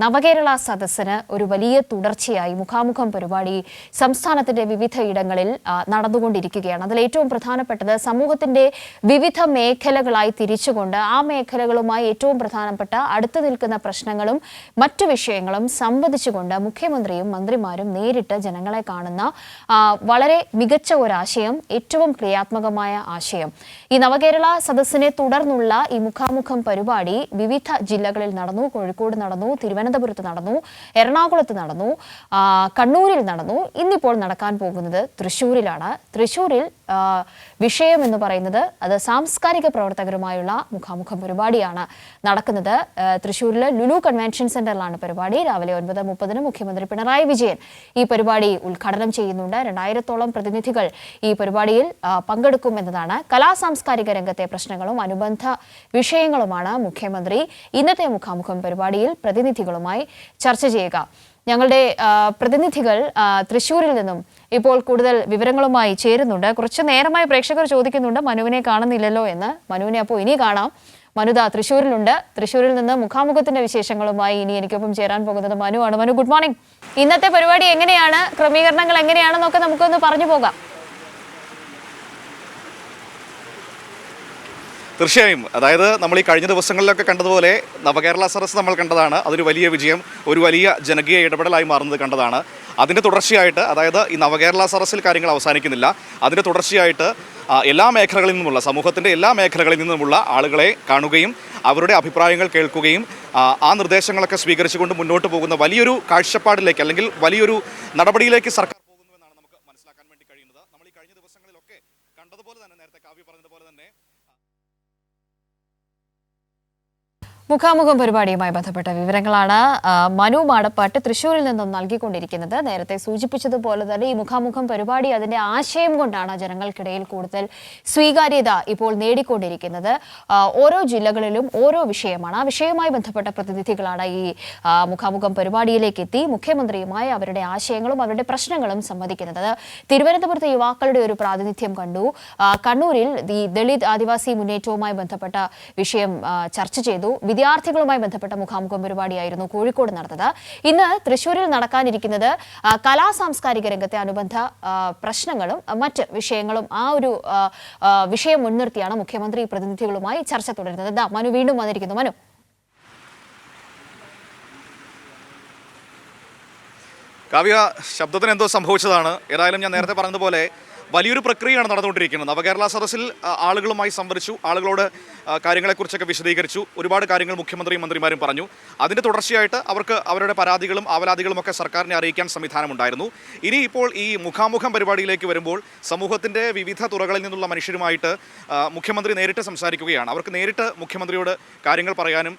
നവകേരള സദസ്സിന് ഒരു വലിയ തുടർച്ചയായി മുഖാമുഖം പരിപാടി സംസ്ഥാനത്തിന്റെ വിവിധ ഇടങ്ങളിൽ നടന്നുകൊണ്ടിരിക്കുകയാണ്. അതിൽ ഏറ്റവും പ്രധാനപ്പെട്ടത് സമൂഹത്തിന്റെ വിവിധ മേഖലകളായി തിരിച്ചുകൊണ്ട് ആ മേഖലകളുമായി ഏറ്റവും പ്രധാനപ്പെട്ട അടുത്തു നിൽക്കുന്ന പ്രശ്നങ്ങളും മറ്റു വിഷയങ്ങളും സംവദിച്ചുകൊണ്ട് മുഖ്യമന്ത്രിയും മന്ത്രിമാരും നേരിട്ട് ജനങ്ങളെ കാണുന്ന വളരെ മികച്ച ഒരാശയം ഏറ്റവും ക്രിയാത്മകമായ ആശയം. ഈ നവകേരള സദസ്സിനെ തുടർന്നുള്ള ഈ മുഖാമുഖം പരിപാടി വിവിധ ജില്ലകളിൽ നടന്നു. കോഴിക്കോട് നടന്നു തിരുവനന്തപുരത്ത് നടന്നു എറണാകുളത്ത് നടന്നു കണ്ണൂരിൽ നടന്നു. ഇന്നിപ്പോൾ നടക്കാൻ പോകുന്നത് തൃശ്ശൂരിലാണ്. തൃശ്ശൂരിൽ വിഷയം എന്ന് പറയുന്നത് അത് സാംസ്കാരിക പ്രവർത്തകരുമായുള്ള മുഖാമുഖം പരിപാടിയാണ് നടക്കുന്നത്. തൃശ്ശൂരിലെ ലുലു കൺവെൻഷൻ സെന്ററിലാണ് പരിപാടി. രാവിലെ ഒൻപത് മുപ്പതിന് മുഖ്യമന്ത്രി പിണറായി വിജയൻ ഈ പരിപാടി ഉദ്ഘാടനം ചെയ്യുന്നുണ്ട്. രണ്ടായിരത്തോളം പ്രതിനിധികൾ ഈ പരിപാടിയിൽ പങ്കെടുക്കും എന്നതാണ്. കലാ സാംസ്കാരിക രംഗത്തെ പ്രശ്നങ്ങളും അനുബന്ധ വിഷയങ്ങളുമാണ് മുഖ്യമന്ത്രി ഇന്നത്തെ മുഖാമുഖം പരിപാടിയിൽ പ്രതിനിധികളുമായി ചർച്ച ചെയ്യുക. ഞങ്ങളുടെ പ്രതിനിധികൾ തൃശൂരിൽ നിന്നും ഇപ്പോൾ കൂടുതൽ വിവരങ്ങളുമായി ചേരുന്നുണ്ട്. കുറച്ച് നേരമായി പ്രേക്ഷകർ ചോദിക്കുന്നുണ്ട് മനുവിനെ കാണുന്നില്ലല്ലോ എന്ന്. മനുവിനെ അപ്പോൾ ഇനി കാണാം. മനുദ തൃശ്ശൂരിലുണ്ട്. തൃശ്ശൂരിൽ നിന്ന് മുഖാമുഖത്തിന്റെ വിശേഷങ്ങളുമായി ഇനി എനിക്കൊപ്പം ചേരാൻ പോകുന്നത് ആണ് മനു ഗുഡ് മോർണിംഗ്. ഇന്നത്തെ പരിപാടി എങ്ങനെയാണ്? ക്രമീകരണങ്ങൾ എങ്ങനെയാണെന്നൊക്കെ നമുക്കൊന്ന് പറഞ്ഞു പോകാം. തീർച്ചയായും. അതായത് നമ്മൾ ഈ കഴിഞ്ഞ ദിവസങ്ങളിലൊക്കെ കണ്ടതുപോലെ നവകേരള സദസ് നമ്മൾ കണ്ടതാണ്. അതൊരു വലിയ വിജയം ഒരു വലിയ ജനകീയ ഇടപെടലായി മാറുന്നത് കണ്ടതാണ്. അതിന്റെ തുടർച്ചയായിട്ട് അതായത് ഈ നവകേരള സദസ്സിൽ കാര്യങ്ങൾ അവസാനിക്കുന്നില്ല. അതിന്റെ തുടർച്ചയായിട്ട് എല്ലാ മേഖലകളിൽ നിന്നുമുള്ള സമൂഹത്തിന്റെ എല്ലാ മേഖലകളിൽ നിന്നുമുള്ള ആളുകളെ കാണുകയും അവരുടെ അഭിപ്രായങ്ങൾ കേൾക്കുകയും ആ, ആ നിർദ്ദേശങ്ങളൊക്കെ സ്വീകരിച്ചുകൊണ്ട് മുന്നോട്ട് പോകുന്ന വലിയൊരു കാഴ്ചപ്പാടിലേക്ക് അല്ലെങ്കിൽ വലിയൊരു നടപടിയിലേക്ക് സർക്കാർ പോകുന്നുവെന്നാണ് നമുക്ക് മനസ്സിലാക്കാൻ വേണ്ടി കഴിയുന്നത്. നമ്മൾ ഈ കഴിഞ്ഞ ദിവസങ്ങളിലൊക്കെ കണ്ടതുപോലെ തന്നെ നേരത്തെ കാവ്യ പറഞ്ഞതുപോലെ തന്നെ മുഖാമുഖം പരിപാടിയുമായി ബന്ധപ്പെട്ട വിവരങ്ങളാണ്. മനു മാടപ്പാട്ട് തൃശ്ശൂരിൽ നിന്നും നൽകിക്കൊണ്ടിരിക്കുന്നത്. നേരത്തെ സൂചിപ്പിച്ചതുപോലെ തന്നെ ഈ മുഖാമുഖം പരിപാടി അതിന്റെ ആശയം കൊണ്ടാണ് ജനങ്ങൾക്കിടയിൽ കൂടുതൽ സ്വീകാര്യത ഇപ്പോൾ നേടിക്കൊണ്ടിരിക്കുന്നത്. ഓരോ ജില്ലകളിലും ഓരോ വിഷയമാണ്. ആ വിഷയവുമായി ബന്ധപ്പെട്ട പ്രതിനിധികളാണ് ഈ മുഖാമുഖം പരിപാടിയിലേക്ക് എത്തി. മുഖ്യമന്ത്രിയുമായി അവരുടെ ആശയങ്ങളും അവരുടെ പ്രശ്നങ്ങളും സംവദിക്കുന്നത്. തിരുവനന്തപുരത്തെ യുവാക്കളുടെ ഒരു പ്രാതിനിധ്യം കണ്ടു. കണ്ണൂരിൽ ദളിത് ആദിവാസി മുന്നേറ്റവുമായി ബന്ധപ്പെട്ട വിഷയം ചർച്ച ചെയ്തു. വിദ്യാർത്ഥികളുമായി ബന്ധപ്പെട്ട മുഖാമുഖം പരിപാടിയായിരുന്നു കോഴിക്കോട് നടന്നത്. ഇന്ന് തൃശൂരിൽ നടക്കാനിരിക്കുന്നത് കലാ സാംസ്കാരിക രംഗത്തെ അനുബന്ധ പ്രശ്നങ്ങളും മറ്റ് വിഷയങ്ങളും ആ ഒരു വിഷയം മുൻനിർത്തിയാണ് മുഖ്യമന്ത്രി പ്രതിനിധികളുമായി ചർച്ച തുടരുന്നത്. ദാ മനു വീണ്ടും വന്നിരിക്കുന്നു. മനു. കാവ്യ ശബ്ദത്തിന് എന്തോ സംഭവിച്ചതാണ്. ഏതായാലും ഞാൻ നേരത്തെ പറഞ്ഞതുപോലെ വലിയൊരു പ്രക്രിയയാണ് നടന്നുകൊണ്ടിരിക്കുന്നത്. നവകേരള സദസ്സിൽ ആളുകളുമായി സംവദിച്ചു ആളുകളോട് കാര്യങ്ങളെക്കുറിച്ചൊക്കെ വിശദീകരിച്ചു ഒരുപാട് കാര്യങ്ങൾ മുഖ്യമന്ത്രിയും മന്ത്രിമാരും പറഞ്ഞു. അതിന്റെ തുടർച്ചയായിട്ട് അവർക്ക് അവരുടെ പരാതികളും ആവലാതികളും ഒക്കെ സർക്കാരിനെ അറിയിക്കാൻ സംവിധാനമുണ്ടായിരുന്നു. ഇനി ഇപ്പോൾ ഈ മുഖാമുഖം പരിപാടിയിലേക്ക് വരുമ്പോൾ സമൂഹത്തിന്റെ വിവിധ തുറകളിൽ നിന്നുള്ള മനുഷ്യരുമായിട്ട് മുഖ്യമന്ത്രി നേരിട്ട് സംസാരിക്കുകയാണ്. അവർക്ക് നേരിട്ട് മുഖ്യമന്ത്രിയോട് കാര്യങ്ങൾ പറയാനും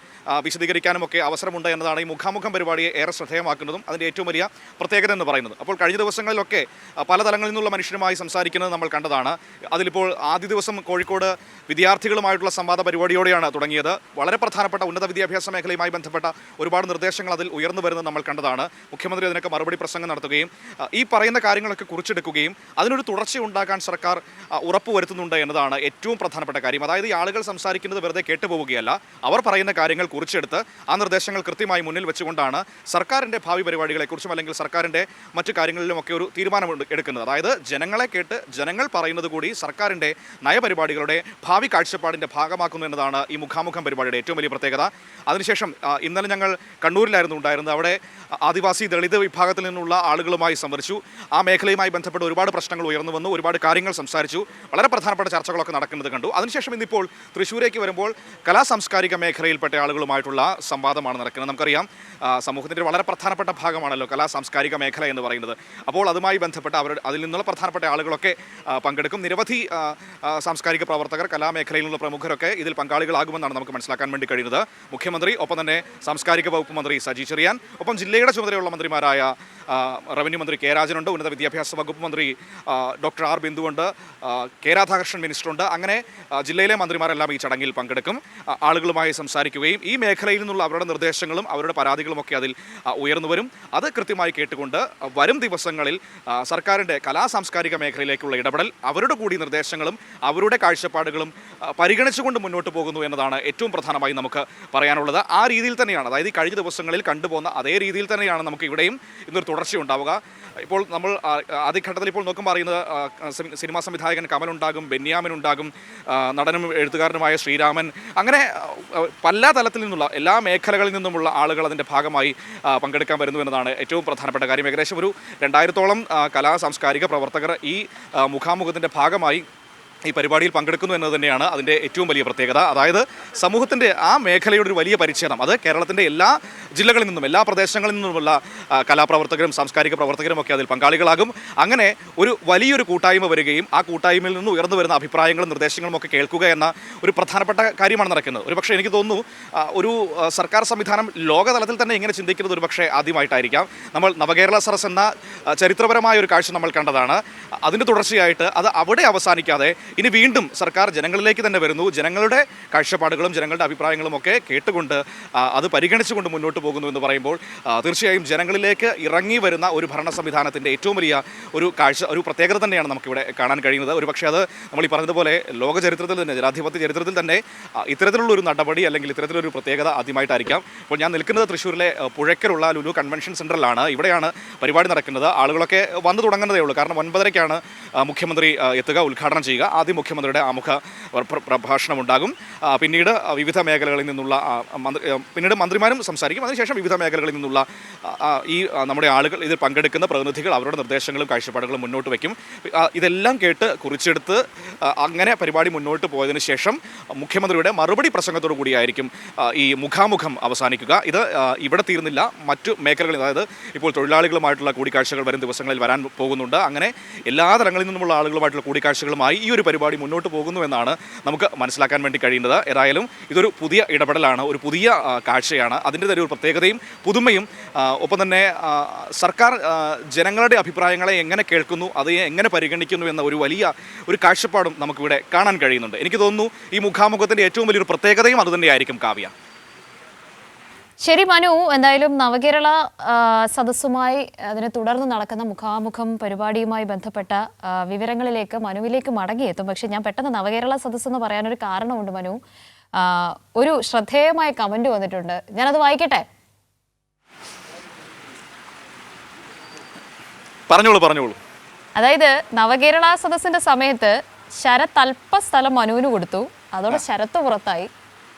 വിശദീകരിക്കാനും ഒക്കെ അവസരമുണ്ട് എന്നതാണ് ഈ മുഖാമുഖം പരിപാടിയെ ഏറെ ശ്രദ്ധേയമാക്കുന്നതും അതിന്റെ ഏറ്റവും വലിയ പ്രത്യേകത എന്ന് പറയുന്നത്. അപ്പോൾ കഴിഞ്ഞ ദിവസങ്ങളിലൊക്കെ പല തലങ്ങളിൽ നിന്നുള്ള മനുഷ്യരുമായി സംസാരിക്കുന്നത് നമ്മൾ കണ്ടതാണ്. അതിലിപ്പോൾ ആദ്യ ദിവസം കോഴിക്കോട് വിദ്യാർത്ഥികളുമായിട്ടുള്ള സംവാദ പരിപാടിയോടെയാണ് തുടങ്ങിയത്. വളരെ പ്രധാനപ്പെട്ട ഉന്നത വിദ്യാഭ്യാസ മേഖലയുമായി ബന്ധപ്പെട്ട ഒരുപാട് നിർദ്ദേശങ്ങൾ അതിൽ ഉയർന്നു വരുന്നത് നമ്മൾ കണ്ടതാണ്. മുഖ്യമന്ത്രി അതിനൊക്കെ മറുപടി പ്രസംഗം നടത്തുകയും ഈ പറയുന്ന കാര്യങ്ങളൊക്കെ കുറിച്ചെടുക്കുകയും അതിനൊരു തുടർച്ച ഉണ്ടാക്കാൻ സർക്കാർ ഉറപ്പുവരുത്തുന്നുണ്ട് എന്നതാണ് ഏറ്റവും പ്രധാനപ്പെട്ട കാര്യം. അതായത് ഈ ആളുകൾ സംസാരിക്കുന്നത് വെറുതെ കേട്ടുപോവുകയല്ല. അവർ പറയുന്ന കാര്യങ്ങൾ കുറിച്ചെടുത്ത് ആ നിർദ്ദേശങ്ങൾ കൃത്യമായി മുന്നിൽ വെച്ചുകൊണ്ടാണ് സർക്കാരിന്റെ ഭാവി പരിപാടികളെക്കുറിച്ചും അല്ലെങ്കിൽ സർക്കാരിന്റെ മറ്റു കാര്യങ്ങളിലുമൊക്കെ ഒരു തീരുമാനം എടുക്കുന്നത്. അതായത് ജനങ്ങളെ കേട്ട് ജനങ്ങൾ പറയുന്നത് കൂടി സർക്കാരിന്റെ നയപരിപാടികളുടെ ഭാവി കാഴ്ചപ്പാടിന്റെ ഭാഗമാക്കുന്നു എന്നതാണ് ഈ മുഖാമുഖം പരിപാടിയുടെ ഏറ്റവും വലിയ പ്രത്യേകത. അതിനുശേഷം ഇന്നലെ ഞങ്ങൾ കണ്ണൂരിലായിരുന്നു ഉണ്ടായിരുന്നത്. അവിടെ ആദിവാസി ദളിത് വിഭാഗത്തിൽ നിന്നുള്ള ആളുകളുമായി സംവദിച്ചു ആ മേഖലയുമായി ബന്ധപ്പെട്ട് ഒരുപാട് പ്രശ്നങ്ങൾ ഉയർന്നു വന്നു. ഒരുപാട് കാര്യങ്ങൾ സംസാരിച്ചു. വളരെ പ്രധാനപ്പെട്ട ചർച്ചകളൊക്കെ നടക്കുന്നത് കണ്ടു. അതിനുശേഷം ഇന്നിപ്പോൾ തൃശ്ശൂരേക്ക് വരുമ്പോൾ കലാ സാംസ്കാരിക മേഖലയിൽപ്പെട്ട ആളുകളുമായിട്ടുള്ള സംവാദമാണ് നടക്കുന്നത്. നമുക്കറിയാം സമൂഹത്തിന്റെ വളരെ പ്രധാനപ്പെട്ട ഭാഗമാണല്ലോ കലാ സാംസ്കാരിക മേഖല എന്ന് പറയുന്നത്. അപ്പോൾ അതുമായി ബന്ധപ്പെട്ട അവരുടെ അതിൽ നിന്നുള്ള പ്രധാനപ്പെട്ട ആളുകളൊക്കെ ആ, പങ്കെടുക്കും. നിരവധി സാംസ്കാരിക പ്രവർത്തകർ കലാമേഖലയിൽ നിന്നുള്ള പ്രമുഖരൊക്കെ ഇതിൽ പങ്കാളികളാകുമെന്നാണ് നമുക്ക് മനസ്സിലാക്കാൻ വേണ്ടി കഴിയുന്നത്. മുഖ്യമന്ത്രി ഒപ്പം തന്നെ സാംസ്കാരിക വകുപ്പ് മന്ത്രി സജി ചെറിയാൻ ഒപ്പം ജില്ലയുടെ ചുമതലയുള്ള മന്ത്രിമാരായ റവന്യൂ മന്ത്രി കെ രാജനുണ്ട് ഉന്നത വിദ്യാഭ്യാസ വകുപ്പ് മന്ത്രി ഡോക്ടർ ആർ ബിന്ദുവുണ്ട് കെ രാധാകൃഷ്ണൻ മിനിസ്റ്ററുണ്ട്. അങ്ങനെ ജില്ലയിലെ മന്ത്രിമാരെല്ലാം ഈ ചടങ്ങിൽ പങ്കെടുക്കും. ആളുകളുമായി സംസാരിക്കുകയും ഈ മേഖലയിൽ നിന്നുള്ള അവരുടെ നിർദ്ദേശങ്ങളും അവരുടെ പരാതികളുമൊക്കെ അതിൽ ഉയർന്നു വരും. അത് കൃത്യമായി കേട്ടുകൊണ്ട് വരും ദിവസങ്ങളിൽ സർക്കാരിന്റെ കലാ സാംസ്കാരിക മേഖലയിൽ മേഖലകളിലേക്കുള്ള ഇടപെടൽ അവരുടെ കൂടി നിർദ്ദേശങ്ങളും അവരുടെ കാഴ്ചപ്പാടുകളും പരിഗണിച്ചുകൊണ്ട് മുന്നോട്ട് പോകുന്നു എന്നതാണ് ഏറ്റവും പ്രധാനമായി നമുക്ക് പറയാനുള്ളത്. ആ രീതിയിൽ തന്നെയാണ് അതായത് കഴിഞ്ഞ ദിവസങ്ങളിൽ കണ്ടുപോകുന്ന അതേ രീതിയിൽ തന്നെയാണ് നമുക്ക് ഇവിടെയും ഇന്നൊരു തുടർച്ച ഉണ്ടാവുക. ഇപ്പോൾ നമ്മൾ ആദ്യഘട്ടത്തിൽ ഇപ്പോൾ നോക്കുമ്പോൾ അറിയുന്നത് സിനിമാ സംവിധായകൻ കമലുണ്ടാകും ബെന്യാമിനുണ്ടാകും നടനും എഴുത്തുകാരനുമായ ശ്രീരാമൻ അങ്ങനെ പല തലത്തിൽ നിന്നുള്ള എല്ലാ മേഖലകളിൽ നിന്നുമുള്ള ആളുകൾ അതിന്റെ ഭാഗമായി പങ്കെടുക്കാൻ വരുന്നു എന്നതാണ് ഏറ്റവും പ്രധാനപ്പെട്ട കാര്യം. ഏകദേശം ഒരു രണ്ടായിരത്തോളം കലാ സാംസ്കാരിക പ്രവർത്തകർ ഈ മുഖാമുഖത്തിന്റെ ഭാഗമായി ഈ പരിപാടിയിൽ പങ്കെടുക്കുന്നു എന്നത് തന്നെയാണ് അതിന്റെ ഏറ്റവും വലിയ പ്രത്യേകത. അതായത് സമൂഹത്തിന്റെ ആ മേഖലയുടെ ഒരു വലിയ പരിച്ഛേദം. അത് കേരളത്തിന്റെ എല്ലാ ജില്ലകളിൽ നിന്നും എല്ലാ പ്രദേശങ്ങളിൽ നിന്നുമുള്ള കലാപ്രവർത്തകരും സാംസ്കാരിക പ്രവർത്തകരും ഒക്കെ അതിൽ പങ്കാളികളാകും. അങ്ങനെ ഒരു വലിയൊരു കൂട്ടായ്മ വരികയും ആ കൂട്ടായ്മയിൽ നിന്ന് ഉയർന്നു വരുന്ന അഭിപ്രായങ്ങളും നിർദ്ദേശങ്ങളും ഒക്കെ കേൾക്കുക എന്ന ഒരു പ്രധാനപ്പെട്ട കാര്യമാണ് നടക്കുന്നത്. ഒരു പക്ഷേ എനിക്ക് തോന്നുന്നു ഒരു സർക്കാർ സംവിധാനം ലോകതലത്തിൽ തന്നെ ഇങ്ങനെ ചിന്തിക്കുന്നത് ഒരു പക്ഷേ ആദ്യമായിട്ടായിരിക്കാം. നമ്മൾ നവകേരള സരസ് എന്ന ചരിത്രപരമായ ഒരു കാഴ്ച നമ്മൾ കണ്ടതാണ്. അതിന്റെ തുടർച്ചയായിട്ട് അത് അവിടെ അവസാനിക്കാതെ ഇനി വീണ്ടും സർക്കാർ ജനങ്ങളിലേക്ക് തന്നെ വരുന്നു. ജനങ്ങളുടെ കാഴ്ചപ്പാടുകളും ജനങ്ങളുടെ അഭിപ്രായങ്ങളും ഒക്കെ കേട്ടുകൊണ്ട് അത് പരിഗണിച്ചുകൊണ്ട് മുന്നോട്ട് പോകുന്നു എന്ന് പറയുമ്പോൾ തീർച്ചയായും ജനങ്ങളിലേക്ക് ഇറങ്ങി വരുന്ന ഒരു ഭരണ സംവിധാനത്തിന്റെ ഏറ്റവും വലിയ ഒരു കാഴ്ച ഒരു പ്രത്യേകത തന്നെയാണ് നമുക്കിവിടെ കാണാൻ കഴിയുന്നത്. ഒരു പക്ഷേ അത് നമ്മൾ ഈ പറഞ്ഞതുപോലെ ലോക ചരിത്രത്തിൽ തന്നെ ജനാധിപത്യ ചരിത്രത്തിൽ തന്നെ ഇത്തരത്തിലുള്ള ഒരു നടപടി അല്ലെങ്കിൽ ഇത്തരത്തിലൊരു പ്രത്യേകത ആദ്യമായിട്ടായിരിക്കാം. അപ്പോൾ ഞാൻ നിൽക്കുന്നത് തൃശ്ശൂരിലെ പുഴയ്ക്കലുള്ള ലുലു കൺവെൻഷൻ സെന്ററിലാണ് ഇവിടെയാണ് പരിപാടി നടക്കുന്നത്. ആളുകളൊക്കെ വന്നു തുടങ്ങുന്നതേ ഉള്ളൂ. കാരണം ഒൻപതരയ്ക്കാണ് മുഖ്യമന്ത്രി എത്തുക ഉദ്ഘാടനം ചെയ്യുക. ആദ്യം മുഖ്യമന്ത്രിയുടെ ആമുഖ പ്ര- പ്രഭാഷണം ഉണ്ടാകും പിന്നീട് വിവിധ മേഖലകളിൽ നിന്നുള്ള മന്ത്രി പിന്നീട് മന്ത്രിമാരും സംസാരിക്കും. അതിനുശേഷം വിവിധ മേഖലകളിൽ നിന്നുള്ള ഈ നമ്മുടെ ആളുകൾ ഇതിൽ പങ്കെടുക്കുന്ന പ്രതിനിധികൾ അവരുടെ നിർദ്ദേശങ്ങളും കാഴ്ചപ്പാടുകളും മുന്നോട്ട് വയ്ക്കും. ഇതെല്ലാം കേട്ട് കുറിച്ചെടുത്ത് അങ്ങനെ പരിപാടി മുന്നോട്ട് പോയതിനു ശേഷം മുഖ്യമന്ത്രിയുടെ മറുപടി പ്രസംഗത്തോടു കൂടിയായിരിക്കും ഈ മുഖാമുഖം അവസാനിക്കുക. ഇത് ഇവിടെ തീർന്നില്ല മറ്റു മേഖലകളിൽ അതായത് ഇപ്പോൾ തൊഴിലാളികളുമായിട്ടുള്ള കൂടിക്കാഴ്ചകൾ വരും ദിവസങ്ങളിൽ വരാൻ പോകുന്നുണ്ട്. അങ്ങനെ എല്ലാ തലങ്ങളിൽ നിന്നുമുള്ള ആളുകളുമായിട്ടുള്ള കൂടിക്കാഴ്ചകളുമായി ഈ ഒരു പരിപാടി മുന്നോട്ട് പോകുന്നു എന്നാണ് നമുക്ക് മനസ്സിലാക്കാൻ വേണ്ടി കഴിയുന്നത്. ഏതായാലും ഇതൊരു പുതിയ ഇടപെടലാണ് ഒരു പുതിയ കാഴ്ചയാണ്. അതിന്റെ തന്നെ ഒരു പ്രത്യേകതയും പുതുമയും ഒപ്പം തന്നെ സർക്കാർ ജനങ്ങളുടെ അഭിപ്രായങ്ങളെ എങ്ങനെ കേൾക്കുന്നു അത് എങ്ങനെ പരിഗണിക്കുന്നു എന്ന ഒരു വലിയ ഒരു കാഴ്ചപ്പാടും നമുക്കിവിടെ കാണാൻ കഴിയുന്നുണ്ട്. എനിക്ക് തോന്നുന്നു ഈ മുഖാമുഖത്തിന്റെ ഏറ്റവും വലിയൊരു പ്രത്യേകതയും അതുതന്നെയായിരിക്കും കാവ്യ. ശരി മനു. എന്തായാലും നവകേരള സദസ്സുമായി അതിനെ തുടർന്ന് നടക്കുന്ന മുഖാമുഖം പരിപാടിയുമായി ബന്ധപ്പെട്ട വിവരങ്ങളിലേക്ക് മനുവിലേക്ക് മടങ്ങിയെത്തും. പക്ഷെ ഞാൻ പെട്ടെന്ന് നവകേരള സദസ്സ് എന്ന് പറയാനൊരു കാരണമുണ്ട് മനു. ഒരു ശ്രദ്ധേയമായ കമന്റ് വന്നിട്ടുണ്ട്. ഞാനത് വായിക്കട്ടെ? പറഞ്ഞോളൂ പറഞ്ഞോളൂ. അതായത് നവകേരള സദസ്സിന്റെ സമയത്ത് ശരത് അല്പ സ്ഥലം മനുവിന് കൊടുത്തു. അതോടെ ശരത്ത് പുറത്തായി.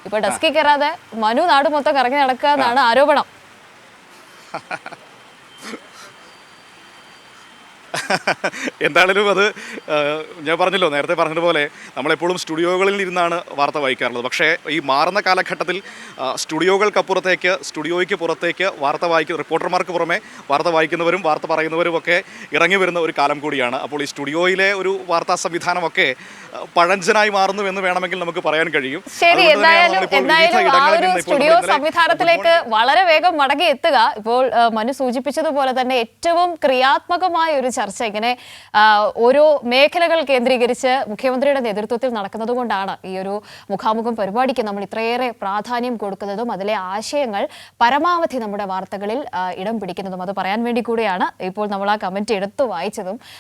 ഇപ്പൊ ഡെസ്കിൽ കയറാതെ മനു നാട് മൊത്തം കറങ്ങി നടക്കുക എന്നാണ് ആരോപണം. എന്തായാലും അത് ഞാൻ പറഞ്ഞല്ലോ നേരത്തെ പറഞ്ഞതുപോലെ നമ്മളെപ്പോഴും സ്റ്റുഡിയോകളിൽ ഇരുന്നാണ് വാർത്ത വായിക്കാറുള്ളത്. പക്ഷേ ഈ മാറുന്ന കാലഘട്ടത്തിൽ സ്റ്റുഡിയോകൾക്കപ്പുറത്തേക്ക് സ്റ്റുഡിയോയ്ക്ക് പുറത്തേക്ക് വാർത്ത വായിക്കുന്ന റിപ്പോർട്ടർമാർക്ക് പുറമെ വാർത്ത വായിക്കുന്നവരും വാർത്ത പറയുന്നവരും ഒക്കെ ഇറങ്ങി വരുന്ന ഒരു കാലം കൂടിയാണ്. അപ്പോൾ ഈ സ്റ്റുഡിയോയിലെ ഒരു വാർത്താ സംവിധാനമൊക്കെ പഴഞ്ചനായി മാറുന്നു എന്ന് വേണമെങ്കിൽ നമുക്ക് പറയാൻ കഴിയും. ശരി എന്തായാലും എന്തായാലും ആ ഒരു സ്റ്റുഡിയോ സംവിധാനത്തിലേക്ക് വളരെ വേഗം മടങ്ങി എത്തുക. ഇപ്പോൾ മനു സൂചിപ്പിച്ചതുപോലെ തന്നെ ഏറ്റവും ക്രിയാത്മകമായ ഒരു ചർച്ച ഇങ്ങനെ ഓരോ മേഖലകൾ കേന്ദ്രീകരിച്ച് മുഖ്യമന്ത്രിയുടെ നേതൃത്വത്തിൽ നടക്കുന്നത് കൊണ്ടാണ് ഈ ഒരു മുഖാമുഖം പരിപാടിക്ക് നമ്മൾ ഇത്രയേറെ പ്രാധാന്യം കൊടുക്കുന്നതും അതിലെ ആശയങ്ങൾ പരമാവധി നമ്മുടെ വാർത്തകളിൽ ഇടം പിടിക്കുന്നതും അത് പറയാൻ വേണ്ടി കൂടിയാണ്. ഇപ്പോൾ നമ്മൾ ആ കമന്റ് എടുത്തു വായിച്ചതും